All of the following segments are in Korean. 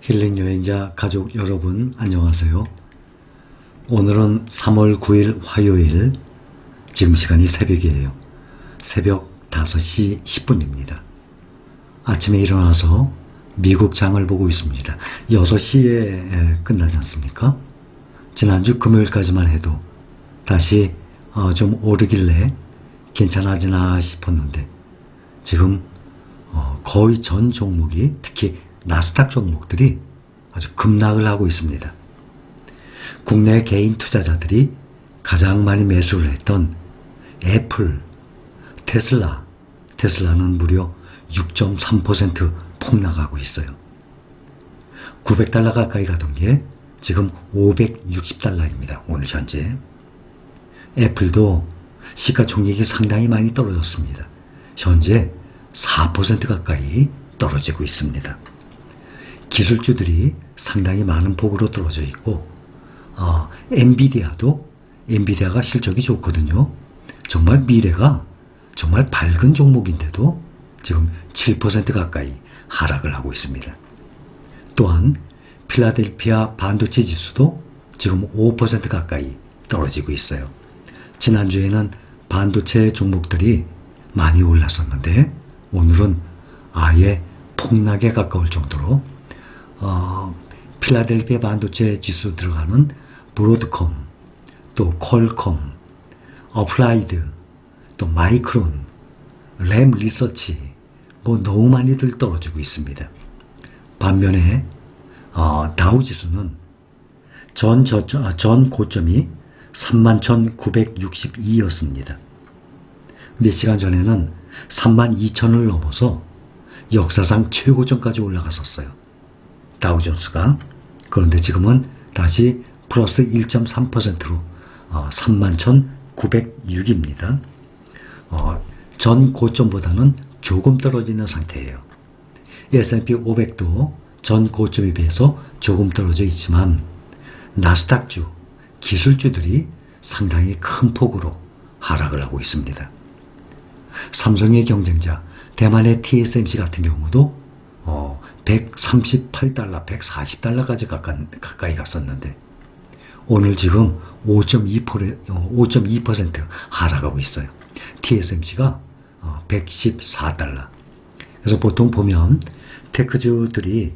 힐링 여행자 가족 여러분 안녕하세요. 오늘은 3월 9일 화요일 지금 시간이 새벽이에요. 새벽 5시 10분입니다. 아침에 일어나서 미국 장을 보고 있습니다. 6시에 끝나지 않습니까? 지난주 금요일까지만 해도 다시 어, 좀 오르길래 괜찮아지나 싶었는데 지금 어, 거의 전 종목이 특히 나스닥 종목들이 아주 급락을 하고 있습니다. 국내 개인 투자자들이 가장 많이 매수를 했던 애플, 테슬라, 테슬라는 무려 6.3% 폭락하고 있어요. 900달러 가까이 가던 게 지금 560달러입니다. 오늘 현재. 애플도 시가총액이 상당히 많이 떨어졌습니다. 현재 4% 가까이 떨어지고 있습니다. 기술주들이 상당히 많은 폭으로 떨어져 있고, 어, 엔비디아도 엔비디아가 실적이 좋거든요. 정말 미래가 정말 밝은 종목인데도 지금 7% 가까이 하락을 하고 있습니다. 또한 필라델피아 반도체 지수도 지금 5% 가까이 떨어지고 있어요. 지난주에는 반도체 종목들이 많이 올랐었는데 오늘은 아예 폭락에 가까울 정도로 어, 필라델피아 반도체 지수 들어가는 브로드컴, 또 퀄컴, 어플라이드, 또 마이크론, 램 리서치 뭐 너무 많이들 떨어지고 있습니다. 반면에 어, 다우 지수는 전, 저, 전 고점이 31,962였습니다. 몇 시간 전에는 32,000을 넘어서 역사상 최고점까지 올라갔었어요. 다우존스가. 그런데 지금은 다시 플러스 1.3%로 어, 31,906입니다. 어, 전 고점보다는 조금 떨어지는 상태예요. S&P 500도 전 고점에 비해서 조금 떨어져 있지만 나스닥주, 기술주들이 상당히 큰 폭으로 하락을 하고 있습니다. 삼성의 경쟁자 대만의 TSMC 같은 경우도 어, 138달러, 140달러까지 가까, 가까이 갔었는데 오늘 지금 5.2% 5.2% 하락하고 있어요. TSMC가 어, 114달러. 그래서 보통 보면 테크주들이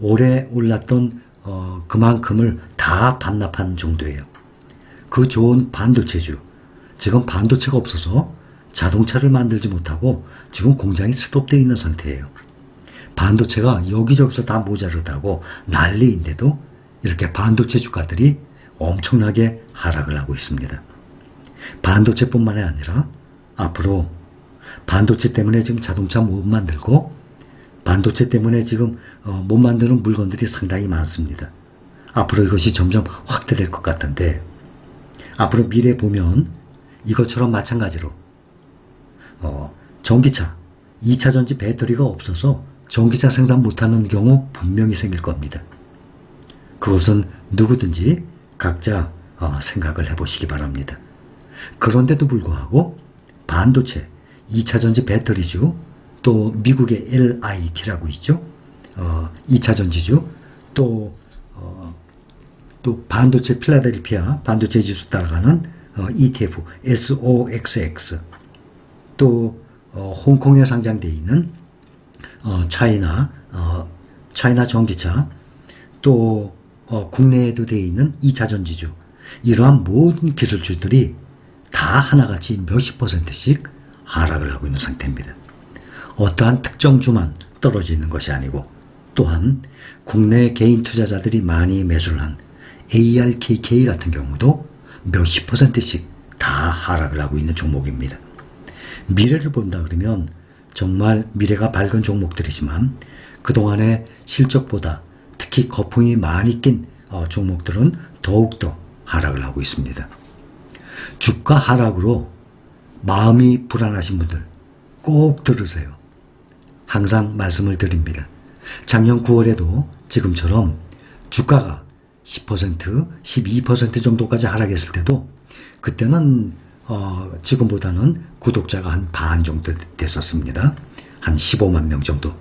올해 올랐던 어, 그만큼을 다 반납한 정도예요. 그 좋은 반도체주. 지금 반도체가 없어서 자동차를 만들지 못하고 지금 공장이 스톱되어 있는 상태예요. 반도체가 여기저기서 다 모자르다고 난리인데도 이렇게 반도체 주가들이 엄청나게 하락을 하고 있습니다. 반도체뿐만이 아니라 앞으로 반도체 때문에 지금 자동차 못 만들고 반도체 때문에 지금 어, 못 만드는 물건들이 상당히 많습니다. 앞으로 이것이 점점 확대될 것 같은데 앞으로 미래 보면 이것처럼 마찬가지로 어, 전기차 2차 전지 배터리가 없어서 전기차 생산 못하는 경우 분명히 생길 겁니다. 그것은 누구든지 각자 어, 생각을 해보시기 바랍니다. 그런데도 불구하고 반도체 2차 전지 배터리주 또 미국의 LIT라고 있죠. 어, 2차 전지주 또, 어, 또 반도체 필라델피아 반도체 지수 따라가는 어, ETF SOXX 또 어, 홍콩에 상장되어 있는 어, 차이나 어, 차이나 전기차 또 어, 국내에도 되어 있는 2차 전지주 이러한 모든 기술주들이 다 하나같이 몇십 퍼센트씩 하락을 하고 있는 상태입니다. 어떠한 특정 주만 떨어지는 것이 아니고 또한 국내 개인 투자자들이 많이 매수를 한 ARKK 같은 경우도 몇십 퍼센트씩 다 하락을 하고 있는 종목입니다. 미래를 본다 그러면 정말 미래가 밝은 종목들이지만 그동안의 실적보다 특히 거품이 많이 낀 어, 종목들은 더욱더 하락을 하고 있습니다. 주가 하락으로 마음이 불안하신 분들 꼭 들으세요. 항상 말씀을 드립니다. 작년 9월에도 지금처럼 주가가 10%, 12% 정도까지 하락했을 때도 그때는 어, 지금보다는 구독자가 한 반 정도 됐었습니다. 한 15만 명 정도.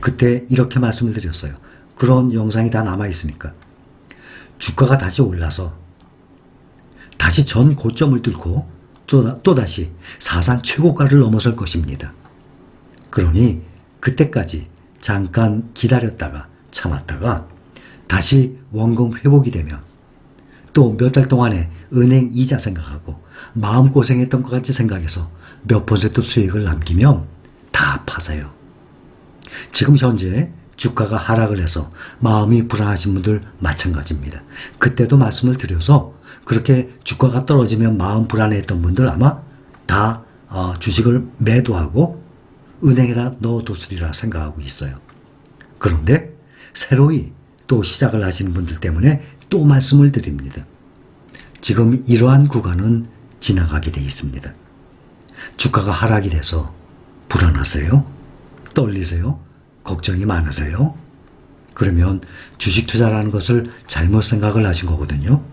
그때 이렇게 말씀을 드렸어요. 그런 영상이 다 남아 있으니까 주가가 다시 올라서 다시 전 고점을 뚫고 또, 또 다시 사상 최고가를 넘어설 것입니다. 그러니 그때까지 잠깐 기다렸다가 참았다가 다시 원금 회복이 되면 또 몇 달 동안에 은행 이자 생각하고 마음고생했던 것 같이 생각해서 몇 퍼센트 수익을 남기면 다 파세요. 지금 현재 주가가 하락을 해서 마음이 불안하신 분들 마찬가지입니다. 그때도 말씀을 드려서 그렇게 주가가 떨어지면 마음 불안했던 분들 아마 다 어, 주식을 매도하고 은행에다 넣어뒀으리라 생각하고 있어요. 그런데 새로이 또 시작을 하시는 분들 때문에 또 말씀을 드립니다. 지금 이러한 구간은 지나가게 돼 있습니다. 주가가 하락이 돼서 불안하세요? 떨리세요? 걱정이 많으세요? 그러면 주식 투자라는 것을 잘못 생각을 하신 거거든요.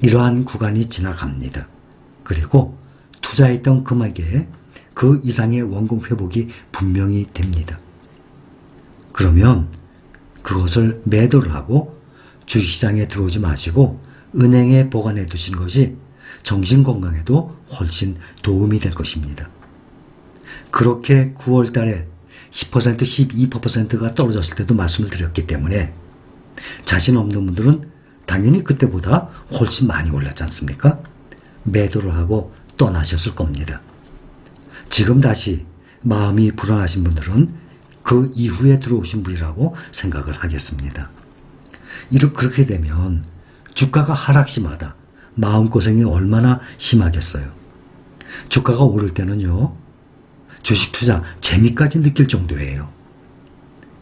이러한 구간이 지나갑니다. 그리고 투자했던 금액에 그 이상의 원금 회복이 분명히 됩니다. 그러면 그것을 매도를 하고 주식시장에 들어오지 마시고 은행에 보관해 두신 것이 정신 건강에도 훨씬 도움이 될 것입니다. 그렇게 9월 달에 10% 12%가 떨어졌을 때도 말씀을 드렸기 때문에 자신 없는 분들은 당연히 그때보다 훨씬 많이 올랐지 않습니까? 매도를 하고 떠나셨을 겁니다. 지금 다시 마음이 불안하신 분들은 그 이후에 들어오신 분이라고 생각을 하겠습니다. 이렇게 되면 주가가 하락시마다 마음고생이 얼마나 심하겠어요. 주가가 오를 때는요, 주식 투자 재미까지 느낄 정도예요.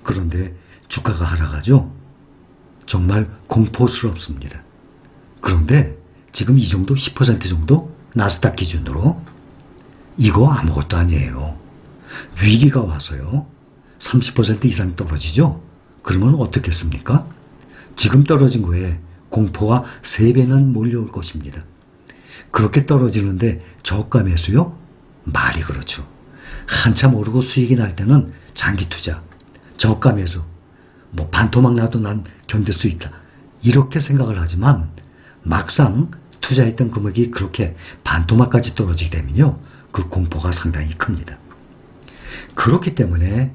그런데 주가가 하락하죠? 정말 공포스럽습니다. 그런데 지금 이 정도 10% 정도 나스닥 기준으로 이거 아무것도 아니에요. 위기가 와서요. 30% 이상 떨어지죠? 그러면 어떻겠습니까? 지금 떨어진 거에 공포가 3배는 몰려올 것입니다. 그렇게 떨어지는데 저가 매수요? 말이 그렇죠. 한참 오르고 수익이 날 때는 장기 투자, 저가 매수, 뭐 반토막 나도 난 견딜 수 있다. 이렇게 생각을 하지만 막상 투자했던 금액이 그렇게 반토막까지 떨어지게 되면요. 그 공포가 상당히 큽니다. 그렇기 때문에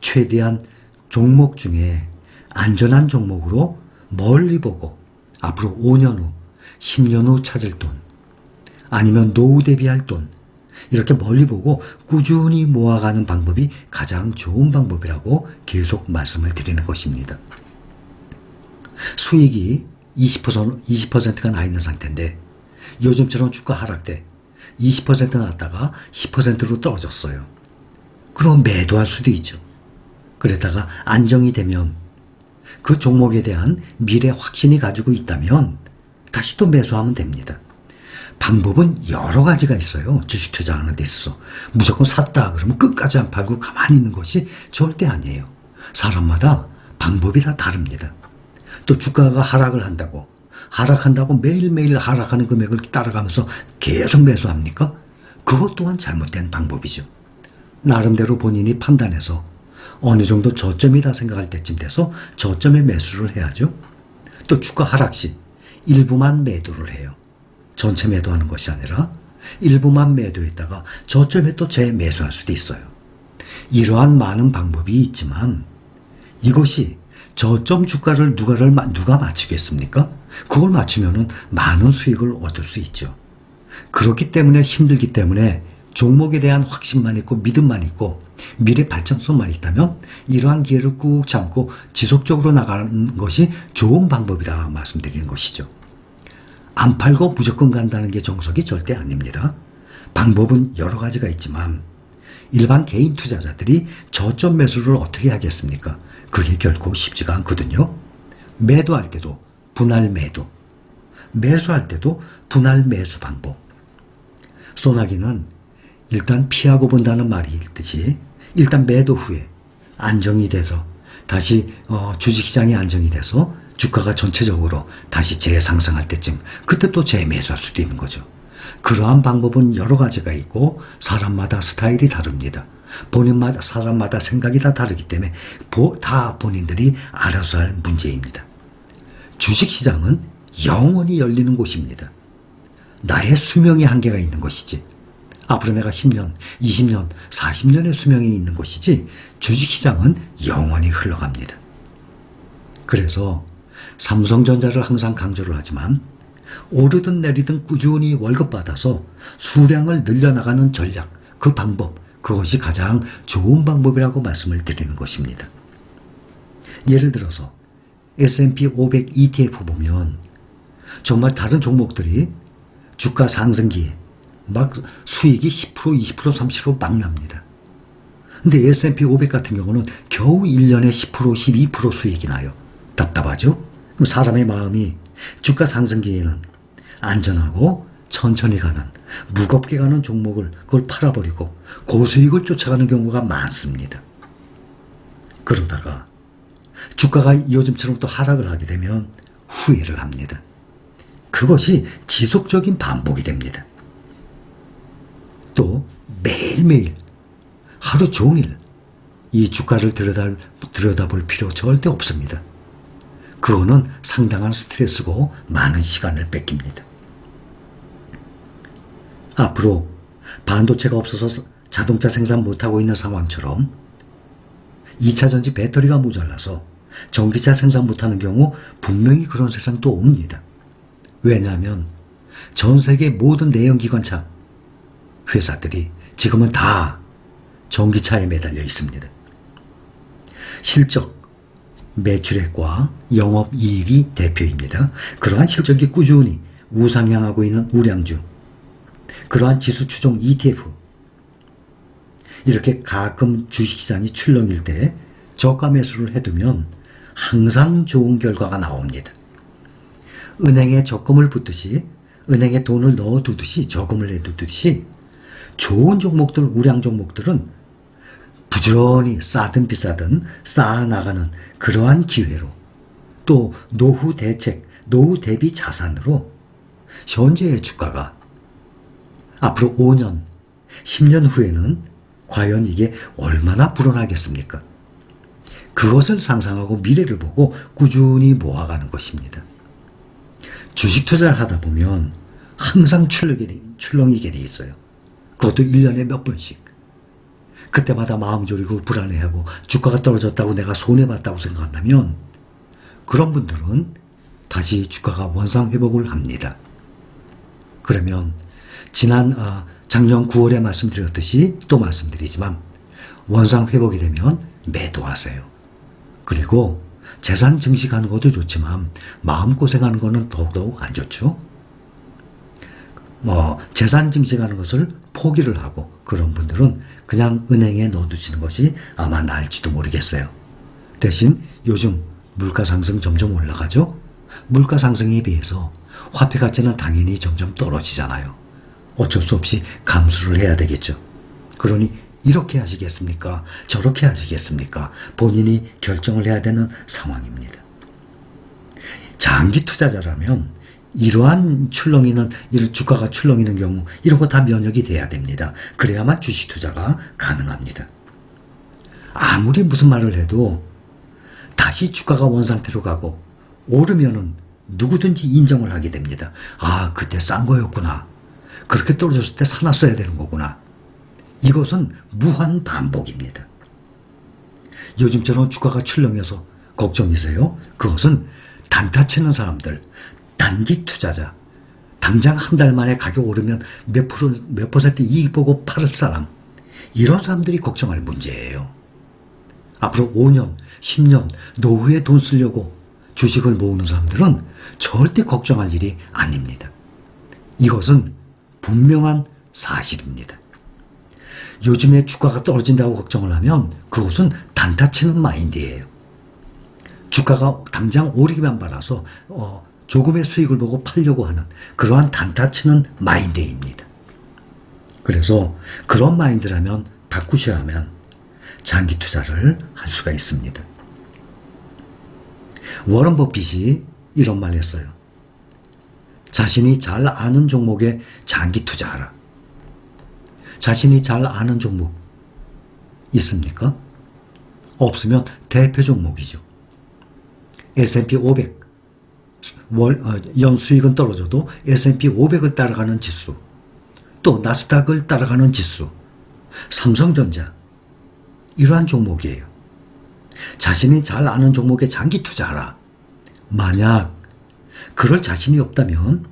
최대한 종목 중에 안전한 종목으로 멀리 보고 앞으로 5년 후, 10년 후 찾을 돈, 아니면 노후 대비할 돈, 이렇게 멀리 보고 꾸준히 모아가는 방법이 가장 좋은 방법이라고 계속 말씀을 드리는 것입니다. 수익이 20%, 20%가 나 있는 상태인데 요즘처럼 주가 하락 때 20% 났다가 10%로 떨어졌어요. 그럼 매도할 수도 있죠. 그러다가 안정이 되면 그 종목에 대한 미래 확신이 가지고 있다면 다시 또 매수하면 됩니다. 방법은 여러 가지가 있어요. 주식 투자하는 데 있어서. 무조건 샀다 그러면 끝까지 안 팔고 가만히 있는 것이 절대 아니에요. 사람마다 방법이 다 다릅니다. 또 주가가 하락을 한다고 하락한다고 매일매일 하락하는 금액을 따라가면서 계속 매수합니까? 그것 또한 잘못된 방법이죠. 나름대로 본인이 판단해서 어느 정도 저점이다 생각할 때쯤 돼서 저점에 매수를 해야죠. 또 주가 하락 시 일부만 매도를 해요. 전체 매도하는 것이 아니라 일부만 매도했다가 저점에 또 재매수할 수도 있어요. 이러한 많은 방법이 있지만 이것이 저점 주가를 누가를 누가 맞추겠습니까? 그걸 맞추면은 많은 수익을 얻을 수 있죠. 그렇기 때문에 힘들기 때문에 종목에 대한 확신만 있고 믿음만 있고 미래 발전성만 있다면 이러한 기회를 꾹 참고 지속적으로 나가는 것이 좋은 방법이다 말씀드리는 것이죠. 안 팔고 무조건 간다는 게 정석이 절대 아닙니다. 방법은 여러 가지가 있지만 일반 개인 투자자들이 저점 매수를 어떻게 하겠습니까? 그게 결코 쉽지가 않거든요. 매도할 때도 분할 매도, 매수할 때도 분할 매수 방법. 소나기는 일단 피하고 본다는 말이 있듯이 일단 매도 후에 안정이 돼서 다시 어, 주식시장이 안정이 돼서 주가가 전체적으로 다시 재상승할 때쯤 그때 또 재매수할 수도 있는 거죠. 그러한 방법은 여러 가지가 있고 사람마다 스타일이 다릅니다. 본인마다 사람마다 생각이 다 다르기 때문에 보- 다 본인들이 알아서 할 문제입니다. 주식시장은 영원히 열리는 곳입니다. 나의 수명의 한계가 있는 것이지. 앞으로 내가 10년, 20년, 40년의 수명이 있는 것이지 주식시장은 영원히 흘러갑니다. 그래서 삼성전자를 항상 강조를 하지만 오르든 내리든 꾸준히 월급 받아서 수량을 늘려나가는 전략, 그 방법, 그것이 가장 좋은 방법이라고 말씀을 드리는 것입니다. 예를 들어서 S&P 500 ETF 보면 정말 다른 종목들이 주가 상승기에 막 수익이 10%, 20%, 30%막 납니다. 근데 S&P 500 같은 경우는 겨우 1년에 10%, 12% 수익이 나요. 답답하죠? 그럼 사람의 마음이 주가 상승기에는 안전하고 천천히 가는 무겁게 가는 종목을 그걸 팔아버리고 고수익을 쫓아가는 경우가 많습니다. 그러다가 주가가 요즘처럼 또 하락을 하게 되면 후회를 합니다. 그것이 지속적인 반복이 됩니다. 또 매일매일 하루 종일 이 주가를 들여다, 들여다볼 필요 절대 없습니다. 그거는 상당한 스트레스고 많은 시간을 뺏깁니다. 앞으로 반도체가 없어서 자동차 생산 못하고 있는 상황처럼 2차 전지 배터리가 모자라서 전기차 생산 못하는 경우 분명히 그런 세상 또 옵니다. 왜냐하면 전 세계 모든 내연기관차 회사들이 지금은 다 전기차에 매달려 있습니다. 실적, 매출액과 영업이익이 대표입니다. 그러한 실적이 꾸준히 우상향하고 있는 우량주, 그러한 지수 추종 ETF, 이렇게 가끔 주식시장이 출렁일 때 저가 매수를 해두면 항상 좋은 결과가 나옵니다. 은행에 적금을 붓듯이 은행에 돈을 넣어두듯이 저금을 해두듯이 좋은 종목들, 우량 종목들은 부지런히 싸든 비싸든 쌓아나가는 그러한 기회로 또 노후 대책, 노후 대비 자산으로 현재의 주가가 앞으로 5년, 10년 후에는 과연 이게 얼마나 불어나겠습니까? 그것을 상상하고 미래를 보고 꾸준히 모아가는 것입니다. 주식 투자를 하다 보면 항상 출렁이게, 돼 있어요. 그것도 1년에 몇 번씩. 그때마다 마음 졸이고 불안해하고 주가가 떨어졌다고 내가 손해봤다고 생각한다면 그런 분들은 다시 주가가 원상 회복을 합니다. 그러면 지난 아, 작년 9월에 말씀드렸듯이 또 말씀드리지만 원상 회복이 되면 매도하세요. 그리고 재산 증식하는 것도 좋지만 마음고생하는 거는 더욱더욱 안 좋죠. 뭐 재산 증식하는 것을 포기를 하고 그런 분들은 그냥 은행에 넣어두시는 것이 아마 나을지도 모르겠어요. 대신 요즘 물가 상승 점점 올라가죠. 물가 상승에 비해서 화폐 가치는 당연히 점점 떨어지잖아요. 어쩔 수 없이 감수를 해야 되겠죠. 그러니 이렇게 하시겠습니까? 저렇게 하시겠습니까? 본인이 결정을 해야 되는 상황입니다. 장기 투자자라면 이러한 출렁이는 이런 주가가 출렁이는 경우 이런 거 다 면역이 돼야 됩니다. 그래야만 주식 투자가 가능합니다. 아무리 무슨 말을 해도 다시 주가가 원상태로 가고 오르면은 누구든지 인정을 하게 됩니다. 아, 그때 싼 거였구나. 그렇게 떨어졌을 때 사놨어야 되는 거구나. 이것은 무한 반복입니다. 요즘처럼 주가가 출렁여서 걱정이세요? 그것은 단타 치는 사람들, 단기 투자자, 당장 한 달 만에 가격 오르면 몇 프로, 몇 퍼센트 이익 보고 팔을 사람, 이런 사람들이 걱정할 문제예요. 앞으로 5년, 10년 노후에 돈 쓰려고 주식을 모으는 사람들은 절대 걱정할 일이 아닙니다. 이것은 분명한 사실입니다. 요즘에 주가가 떨어진다고 걱정을 하면 그것은 단타치는 마인드예요. 주가가 당장 오르기만 바라서 어, 조금의 수익을 보고 팔려고 하는 그러한 단타치는 마인드입니다. 그래서 그런 마인드라면 바꾸셔야 하면 장기 투자를 할 수가 있습니다. 워런 버핏이 이런 말 했어요. 자신이 잘 아는 종목에 장기 투자하라. 자신이 잘 아는 종목 있습니까? 없으면 대표 종목이죠. S&P 500 월, 어, 연수익은 떨어져도 S&P 500을 따라가는 지수, 또 나스닥을 따라가는 지수, 삼성전자 이러한 종목이에요. 자신이 잘 아는 종목에 장기 투자하라. 만약 그럴 자신이 없다면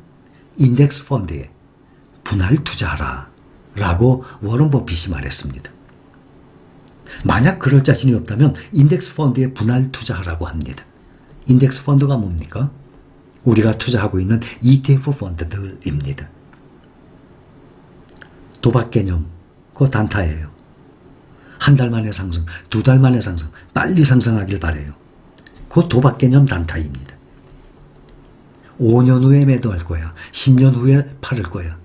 인덱스 펀드에 분할 투자하라. 라고 워런 버핏이 말했습니다. 만약 그럴 자신이 없다면 인덱스 펀드에 분할 투자하라고 합니다. 인덱스 펀드가 뭡니까? 우리가 투자하고 있는 ETF 펀드들입니다. 도박 개념, 그 단타예요. 한 달 만에 상승, 두 달 만에 상승, 빨리 상승하길 바래요. 그 도박 개념 단타입니다. 5년 후에 매도할 거야. 10년 후에 팔을 거야.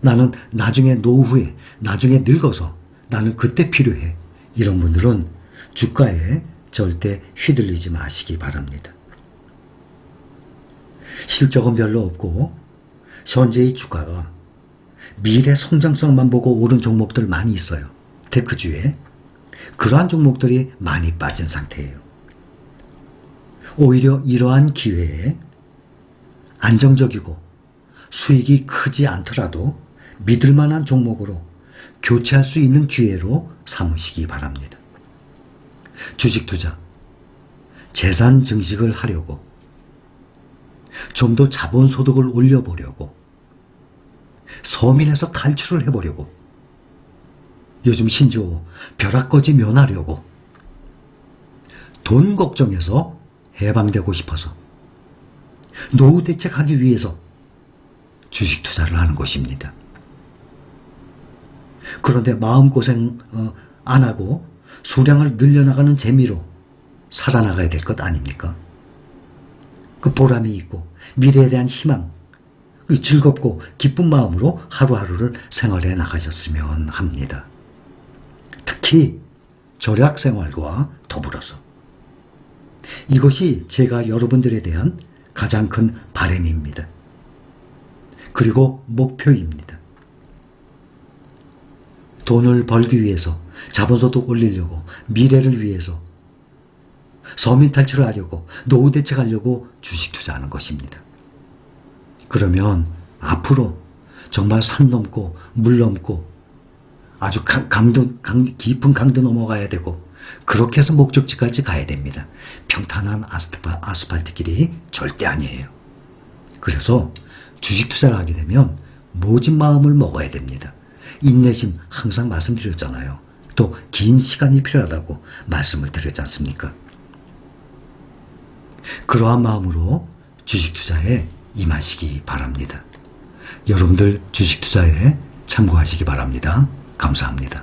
나는 나중에 노후에, 나중에 늙어서 나는 그때 필요해. 이런 분들은 주가에 절대 휘둘리지 마시기 바랍니다. 실적은 별로 없고 현재의 주가가 미래 성장성만 보고 오른 종목들 많이 있어요. 테크주에 그러한 종목들이 많이 빠진 상태예요. 오히려 이러한 기회에 안정적이고 수익이 크지 않더라도 믿을 만한 종목으로 교체할 수 있는 기회로 삼으시기 바랍니다. 주식 투자, 재산 증식을 하려고 좀 더 자본 소득을 올려보려고 서민에서 탈출을 해보려고 요즘 신조 벼락거지 면하려고 돈 걱정해서 해방되고 싶어서 노후 대책하기 위해서 주식 투자를 하는 것입니다. 그런데 마음고생 어, 안 하고 수량을 늘려나가는 재미로 살아나가야 될 것 아닙니까? 그 보람이 있고 미래에 대한 희망, 그 즐겁고 기쁜 마음으로 하루하루를 생활해 나가셨으면 합니다. 특히 절약 생활과 더불어서 이것이 제가 여러분들에 대한 가장 큰 바램입니다. 그리고 목표입니다. 돈을 벌기 위해서 자본소득 올리려고 미래를 위해서 서민 탈출을 하려고 노후 대책하려고 주식 투자하는 것입니다. 그러면 앞으로 정말 산 넘고 물 넘고 아주 강, 강도 강, 깊은 강도 넘어가야 되고 그렇게 해서 목적지까지 가야 됩니다. 평탄한 아스파, 아스팔트 길이 절대 아니에요. 그래서 주식 투자를 하게 되면 모진 마음을 먹어야 됩니다. 인내심 항상 말씀드렸잖아요. 또 긴 시간이 필요하다고 말씀을 드렸지 않습니까? 그러한 마음으로 주식 투자에 임하시기 바랍니다. 여러분들 주식 투자에 참고하시기 바랍니다. 감사합니다.